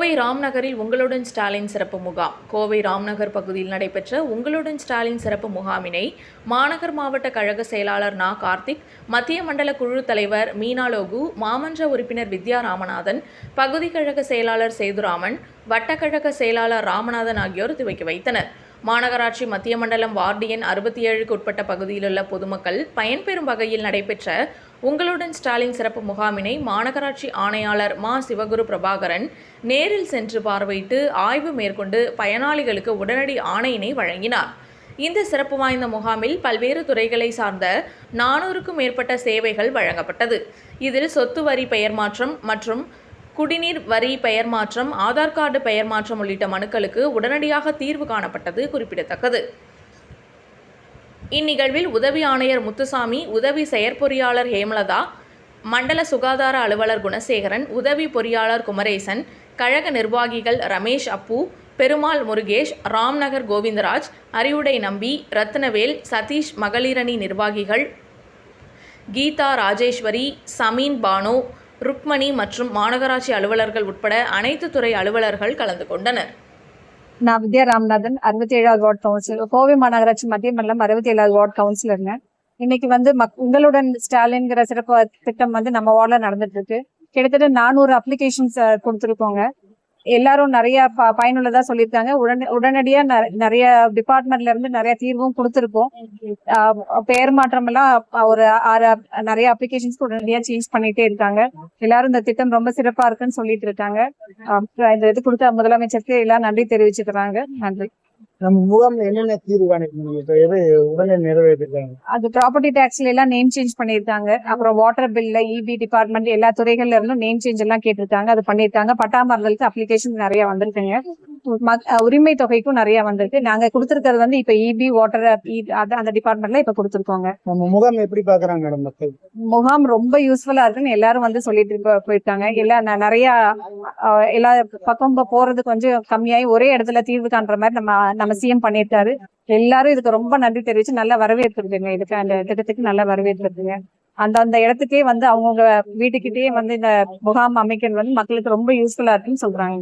கோவை ராம்நகரில் உங்களுடன் ஸ்டாலின் சிறப்பு முகாம். கோவை ராம்நகர் பகுதியில் நடைபெற்ற உங்களுடன் ஸ்டாலின் சிறப்பு முகாமினை மாநகர் மாவட்ட கழக செயலாளர் நா. கார்த்திக் மத்திய மண்டல குழு தலைவர் மீனாலோகு மாமன்ற உறுப்பினர் வித்யா ராமநாதன் பகுதி கழக செயலாளர் சேதுராமன் வட்டக்கழக செயலாளர் ராமநாதன் ஆகியோர் துவக்கி வைத்தனர். மாநகராட்சி மத்திய மண்டலம் வார்டு எண் அறுபத்தி ஏழுக்கு உட்பட்ட பகுதியிலுள்ள பொதுமக்கள் பயன்பெறும் வகையில் நடைபெற்ற உங்களுடன் ஸ்டாலின் சிறப்பு முகாமினை மாநகராட்சி ஆணையாளர் மா. சிவகுரு பிரபாகரன் நேரில் சென்று பார்வையிட்டு ஆய்வு மேற்கொண்டு பயனாளிகளுக்கு உடனடி ஆணையினை வழங்கினார். இந்த சிறப்பு வாய்ந்த முகாமில் பல்வேறு துறைகளை சார்ந்த நானூறுக்கும் மேற்பட்ட சேவைகள் வழங்கப்பட்டது. இதில் சொத்து வரி பெயர் மாற்றம் மற்றும் குடிநீர் வரி பெயர் மாற்றம் ஆதார் கார்டு பெயர் மாற்றம் உள்ளிட்ட மனுக்களுக்கு உடனடியாக தீர்வு காணப்பட்டது குறிப்பிடத்தக்கது. இந்நிகழ்வில் உதவி ஆணையர் முத்துசாமி உதவி செயற்பொறியாளர் ஹேமலதா மண்டல சுகாதார அலுவலர் குணசேகரன் உதவி பொறியாளர் குமரேசன் கழக நிர்வாகிகள் ரமேஷ் அப்பு பெருமாள் முருகேஷ் ராம்நகர் கோவிந்தராஜ் அறிவுடை நம்பி ரத்னவேல் சதீஷ் மகளிரணி நிர்வாகிகள் கீதா ராஜேஸ்வரி சமீன் பானு ருக்மணி மற்றும் மாநகராட்சி அலுவலர்கள் உட்பட அனைத்து துறை அலுவலர்கள் கலந்து கொண்டனர். நான் வித்யா ராமநாதன் அறுபத்தி ஏழாவது வார்டு கவுன்சிலர் கோவை மாநகராட்சி மத்திய மண்டலம் அறுபத்தி ஏழாவது வார்டு கவுன்சிலருங்க இன்னைக்கு வந்து மக் உங்களுடன் ஸ்டாலின்ங்கிற சிறப்பு திட்டம் வந்து நம்ம வார்டில் நடந்துட்டு இருக்கு. கிட்டத்தட்ட நானூறு அப்ளிகேஷன்ஸ் கொடுத்துருக்கோங்க. எல்லாரும் நிறைய ப பயனுள்ளதா சொல்லியிருக்காங்க. உடனே உடனடியா நெ- நிறைய டிபார்ட்மெண்ட்ல இருந்து நிறைய தீர்வும் கொடுத்துருக்கோம். ஆஹ் பெயர் மாற்றம் எல்லாம் ஒரு ஆறு நிறைய அப்ளிகேஷன்ஸ் உடனடியா சேஞ்ச் பண்ணிட்டே இருக்காங்க. எல்லாரும் இந்த திட்டம் ரொம்ப சிறப்பா இருக்குன்னு சொல்லிட்டு இருக்காங்க. இந்த இது கொடுத்த முதலமைச்சருக்கு எல்லாம் நன்றி தெரிவிச்சுக்கிறாங்க. நன்றி. நம்ம முகாம்ல என்னென்ன தீர்வு காணிக்க எது உடனே நிறைவேற்றிருக்காங்க? அது ப்ராப்பர்ட்டி டேக்ஸ்ல எல்லாம் நேம் சேஞ்ச் பண்ணிருக்காங்க அப்புறம் வாட்டர் பில்ல இபி டிபார்ட்மெண்ட் எல்லா துறைகள்ல இருந்தும் நேம் சேஞ்ச் எல்லாம் கேட்டிருக்காங்க. அது பண்ணிருக்காங்க பட்டாமர்களுக்கு அப்ளிகேஷன் நிறைய வந்திருக்குங்க. உரிமை தொகைக்கும் நிறைய வந்திருக்கு. நாங்க கொடுத்திருக்கிறது வந்து இப்ப இபி வாட்டர் அந்த டிபார்ட்மெண்ட்ல இப்ப கொடுத்திருக்கோங்க. முகாம் எப்படி பாக்குறாங்க முகாம் ரொம்ப யூஸ்ஃபுல்லா இருக்குன்னு எல்லாரும் வந்து சொல்லிட்டு இருக்க- போயிருக்காங்க. எல்லாம் ந- நிறைய எல்லா பக்கம் போறது கொஞ்சம் கம்மியாயி ஒரே இடத்துல தீர்வு காண்ற மாதிரி நம்ம நம்ம சிஎம் பண்ணியிருக்காரு. எல்லாரும் இதுக்கு ரொம்ப நன்றி தெரிவிச்சு நல்லா வரவேற்கிறதுங்க. இதுக்கு அந்த திட்டத்துக்கு நல்லா வரவேற்கிறதுங்க. அந்த அந்த இடத்துக்கே வந்து அவங்கவுங்க வீட்டுக்கிட்டே வந்து இந்த முகாம் அமைக்கிறது வந்து மக்களுக்கு ரொம்ப யூஸ்ஃபுல்லா இருக்குன்னு சொல்றாங்க.